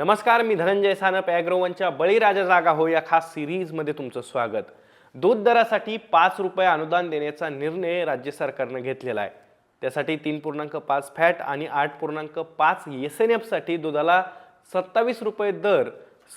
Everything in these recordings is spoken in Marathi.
नमस्कार मी धनंजय सानप ॲग्रोवनच्या बळीराजा जागा हो या खास सिरीजमध्ये तुमचं स्वागत. दूध दरासाठी पाच रुपये अनुदान देण्याचा निर्णय राज्य सरकारनं घेतलेला आहे. त्यासाठी तीन पूर्णांक पाच फॅट आणि आठ पूर्णांक पाच एस एन एफसाठी दुधाला सत्तावीस रुपये दर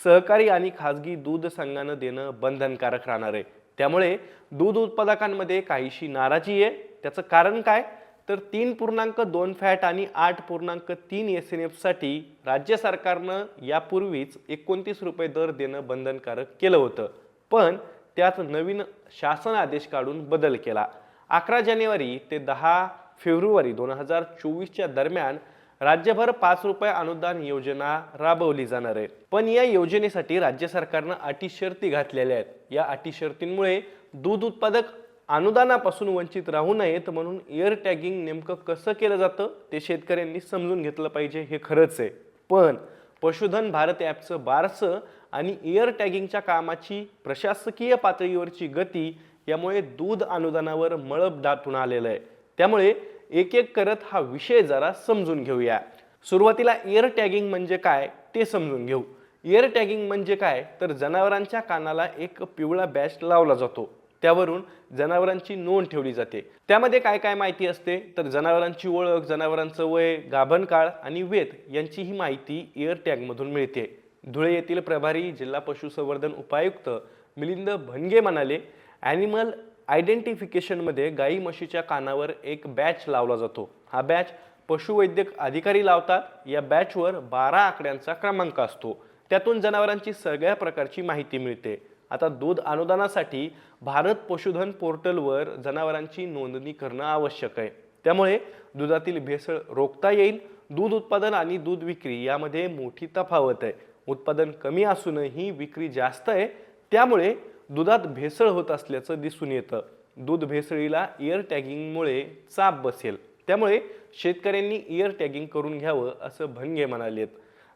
सहकारी आणि खाजगी दूध संघानं देणं बंधनकारक राहणार आहे. त्यामुळे दूध उत्पादकांमध्ये काहीशी नाराजी आहे. त्याचं कारण काय? तर तीन पूर्णांक दोन फॅट आणि आठ पूर्णांक तीन एस एन एफसाठी राज्य सरकारनं यापूर्वीच एकोणतीस रुपये दर देणं बंधनकारक केलं होतं. पण त्यात नवीन शासन आदेश काढून बदल केला. अकरा जानेवारी ते दहा फेब्रुवारी दोन हजार चोवीसच्या दरम्यान राज्यभर पाच रुपये अनुदान योजना राबवली जाणार आहे. पण या योजनेसाठी राज्य सरकारनं अटी शर्ती घातलेल्या आहेत. या अटी शर्तींमुळे दूध उत्पादक अनुदानापासून वंचित राहू नयेत म्हणून एअर टॅगिंग नेमकं कसं केलं जातं ते शेतकऱ्यांनी समजून घेतलं पाहिजे हे खरंच आहे. पण पशुधन भारत ॲपचं बारसं आणि एअर टॅगिंगच्या कामाची प्रशासकीय पातळीवरची गती यामुळे दूध अनुदानावर मळब दाटून आलेलं आहे. त्यामुळे एक एक करत हा विषय जरा समजून घेऊया. सुरुवातीला एअर टॅगिंग म्हणजे काय ते समजून घेऊ. एअर टॅगिंग म्हणजे काय? तर जनावरांच्या कानाला एक पिवळा बॅच लावला जातो. त्यावरून जनावरांची नोंद ठेवली जाते. त्यामध्ये काय काय माहिती असते? तर जनावरांची ओळख जनावरांचं वय गाभण काळ आणि वेत यांची ही माहिती एअर टॅगमधून मिळते. धुळे येथील प्रभारी जिल्हा पशुसंवर्धन उपायुक्त मिलिंद भनगे म्हणाले ॲनिमल आयडेंटिफिकेशनमध्ये गाई म्हशीच्या कानावर एक बॅच लावला जातो. हा बॅच पशुवैद्यक अधिकारी लावतात. या बॅचवर बारा आकड्यांचा क्रमांक असतो. त्यातून जनावरांची सगळ्या प्रकारची माहिती मिळते. आता दूध अनुदानासाठी भारत पशुधन पोर्टलवर जनावरांची नोंदणी करणं आवश्यक आहे. त्यामुळे दुधातील भेसळ रोखता येईल दूध उत्पादन आणि दूध विक्री यामध्ये मोठी तफावत आहे. उत्पादन कमी असूनही विक्री जास्त आहे त्यामुळे दुधात भेसळ होत असल्याचं दिसून येतं. दूध भेसळीला इयर टॅगिंगमुळे चाप बसेल. त्यामुळे शेतकऱ्यांनी एअर टॅगिंग करून घ्यावं असं भनगे म्हणालेत.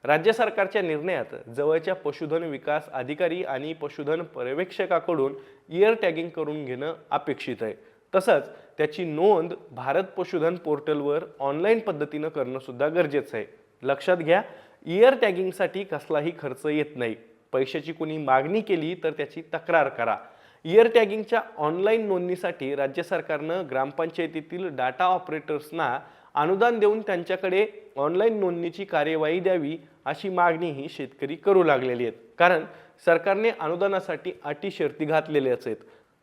राज्य सरकारच्या निर्णयात जवळच्या पशुधन विकास अधिकारी आणि पशुधन पर्यवेक्षकाकडून इयर टॅगिंग करून घेणं अपेक्षित आहे. तसंच त्याची नोंद भारत पशुधन पोर्टलवर ऑनलाईन पद्धतीनं करणं सुद्धा गरजेचं आहे. लक्षात घ्या इयर टॅगिंगसाठी कसलाही खर्च येत नाही. पैशाची कुणी मागणी केली तर त्याची तक्रार करा. इयर टॅगिंगच्या ऑनलाईन नोंदणीसाठी राज्य सरकारनं ग्रामपंचायतीतील डाटा ऑपरेटर्सना अनुदान देऊन त्यांच्याकडे ऑनलाईन नोंदणीची कार्यवाही द्यावी अशी मागणीही शेतकरी करू लागलेली आहेत. कारण सरकारने अनुदानासाठी अटी शर्ती घातलेल्याच आहेत.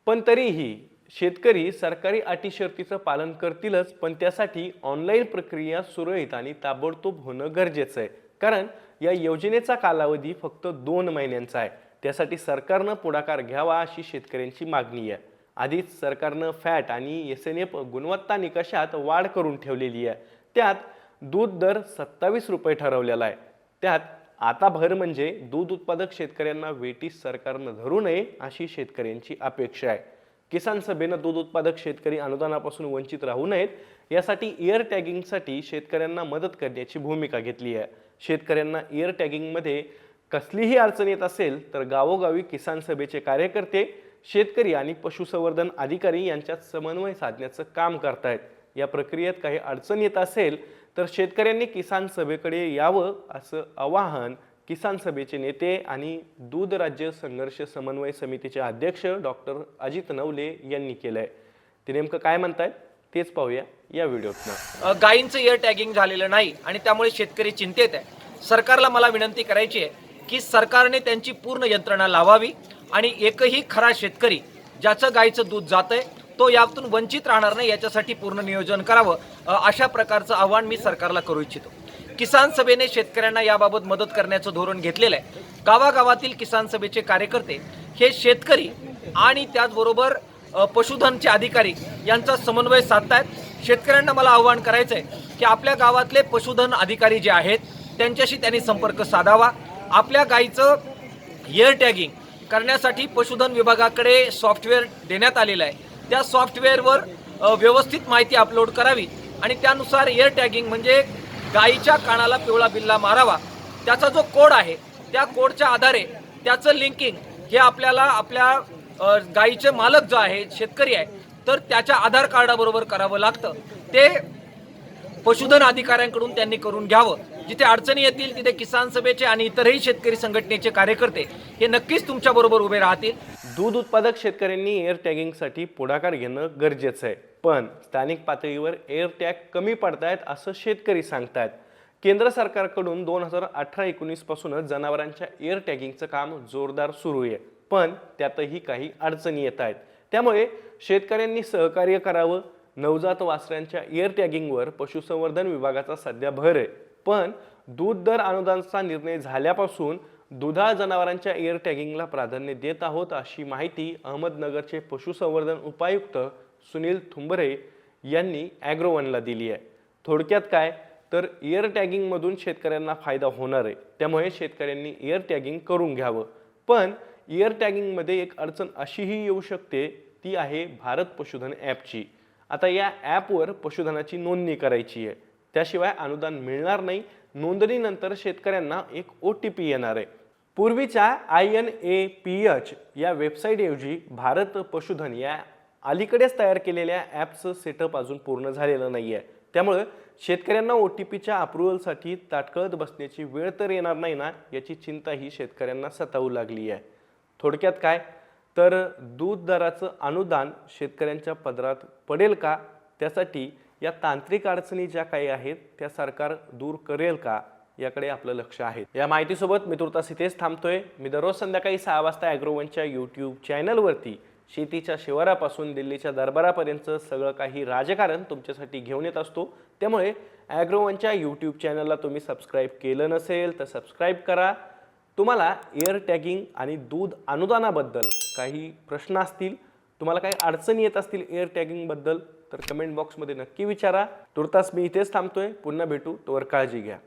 पण तरीही शेतकरी सरकारी अटी शर्तीचं पालन करतीलच पण त्यासाठी ऑनलाईन प्रक्रिया सुरळीत आणि ताबडतोब होणं गरजेचं आहे. कारण या योजनेचा कालावधी फक्त दोन महिन्यांचा आहे. त्यासाठी सरकारनं पुढाकार घ्यावा अशी शेतकऱ्यांची मागणी आहे. आधीच सरकारनं फॅट आणि एस एन एफ गुणवत्ता निकषात वाढ करून ठेवलेली आहे. त्यात दूध दर सत्तावीस रुपये ठरवलेला आहे. त्यात आता भर म्हणजे दूध उत्पादक शेतकऱ्यांना वेटीस सरकारनं धरू नये अशी शेतकऱ्यांची अपेक्षा आहे. किसान सभेनं दूध उत्पादक शेतकरी अनुदानापासून वंचित राहू नयेत यासाठी इअर टॅगिंगसाठी शेतकऱ्यांना मदत करण्याची भूमिका घेतली आहे. शेतकऱ्यांना एअर टॅगिंगमध्ये कसलीही अडचण येत असेल तर गावोगावी किसान सभेचे कार्यकर्ते शेतकरी आणि पशुसंवर्धन अधिकारी यांच्यात समन्वय साधण्याचं काम करतायत. या प्रक्रियेत काही अडचण येत असेल तर शेतकऱ्यांनी किसान सभेकडे यावं असं आवाहन किसान सभेचे नेते आणि दूध राज्य संघर्ष समन्वय समितीचे अध्यक्ष डॉक्टर अजित नवले यांनी केलं आहे ते नेमकं काय म्हणतायत तेच पाहूया या व्हिडिओतनं. गायींचं इयर टॅगिंग झालेलं नाही आणि त्यामुळे शेतकरी चिंतेत आहे सरकारला मला विनंती करायची आहे की सरकारने त्यांची पूर्ण यंत्रणा लावावी. आणि एकही खरा शेतकरी ज्याचं गायीचं दूध जातंय तो यातून वंचित राहणार नाही याच्यासाठी पूर्ण नियोजन करावं अशा प्रकारचं आव्हान मी सरकारला करू इच्छितो. किसान सभेने शेतकऱ्यांना याबाबत मदत करण्याचं धोरण घेतलेलं आहे. गावागावातील किसान सभेचे कार्यकर्ते हे शेतकरी आणि त्याचबरोबर पशुधनचे अधिकारी यांचा समन्वय साधतायत. शेतकऱ्यांना मला आव्हान करायचं आहे की आपल्या गावातले पशुधन अधिकारी जे आहेत त्यांच्याशी त्यांनी संपर्क साधावा. आपल्या गाईचं एअर टॅगिंग करण्यासाठी पशुधन विभागाकडे सॉफ्टवेअर देण्यात आलेलं आहे. त्या सॉफ्टवेअरवर व्यवस्थित माहिती अपलोड करावी आणि त्यानुसार एअर टॅगिंग म्हणजे गायीच्या कानाला पिवळा बिल्ला मारावा. त्याचा जो कोड आहे त्या कोडच्या आधारे त्याचं लिंकिंग हे आपल्याला आपल्या गायीचे मालक जो आहे शेतकरी आहे तर त्याच्या आधार कार्डाबरोबर करावं लागतं. ते पशुधन अधिकाऱ्यांकडून त्यांनी करून घ्यावं. जिथे अडचणी येतील तिथे किसान सभेचे आणि इतरही शेतकरी संघटनेचे कार्यकर्ते हे नक्कीच तुमच्याबरोबर उभे राहतील. दूध उत्पादक शेतकऱ्यांनी एअर टॅगिंगसाठी पुढाकार घेणं गरजेचं आहे. पण स्थानिक पातळीवर एअर टॅग कमी पडतायत असं शेतकरी सांगतायत. केंद्र सरकारकडून दोन हजार अठरा एकोणीस पासूनच जनावरांच्या एअर टॅगिंगचं काम जोरदार सुरू आहे. पण त्यातही काही अडचणी येत आहेत. त्यामुळे शेतकऱ्यांनी सहकार्य करावं. नवजात वासऱ्यांच्या एअर टॅगिंगवर पशुसंवर्धन विभागाचा सध्या भर आहे. पण दूध दर अनुदानचा निर्णय झाल्यापासून दुधाळ जनावरांच्या एअर टॅगिंगला प्राधान्य देत आहोत अशी माहिती अहमदनगरचे पशुसंवर्धन उपायुक्त सुनील थुंबरे यांनी ॲग्रोवनला दिली आहे. थोडक्यात काय? तर एअर टॅगिंगमधून शेतकऱ्यांना फायदा होणार आहे. त्यामुळे शेतकऱ्यांनी एअर टॅगिंग करून घ्यावं. पण एअर टॅगिंगमध्ये एक अडचण अशीही येऊ शकते ती आहे भारत पशुधन ॲपची. आता या ॲपवर पशुधनाची नोंदणी करायची आहे. त्याशिवाय अनुदान मिळणार नाही. नोंदणीनंतर शेतकऱ्यांना एक ओ टी पी येणार आहे. पूर्वीच्या I N A P H या वेबसाईटऐवजी भारत पशुधन या अलीकडेच तयार केलेल्या ॲपचं सेटअप अजून पूर्ण झालेलं नाही आहे त्यामुळं शेतकऱ्यांना ओ टी पीच्या अप्रुव्हलसाठी ताटकळत बसण्याची वेळ तर येणार नाही ना याची चिंताही शेतकऱ्यांना सतावू लागली आहे. थोडक्यात काय? तर दूध दराचं अनुदान शेतकऱ्यांच्या पदरात पडेल का? त्यासाठी या तांत्रिक अडचणी ज्या काही आहेत त्या सरकार दूर करेल का याकडे आपलं लक्ष आहे. या माहितीसोबत मी तुर्तास इथेच थांबतोय. मी दररोज संध्याकाळी सहा वाजता ॲग्रोवनच्या यूट्यूब चॅनलवरती शेतीच्या शिवारापासून दिल्लीच्या दरबारापर्यंत सगळं काही राजकारण तुमच्यासाठी घेऊन येत असतो. त्यामुळे ॲग्रोवनच्या यूट्यूब चॅनलला तुम्ही सबस्क्राईब केलं नसेल तर सबस्क्राईब करा. तुम्हाला एअर टॅगिंग आणि दूध अनुदानाबद्दल काही प्रश्न असतील तुम्हाला काही अडचणी येत असतील एअर टॅगिंगबद्दल तर कमेंट बॉक्समध्ये नक्की विचारा. तुर्तास मी इथेच थांबतोय. पुन्हा भेटू. तोवर काळजी घ्या.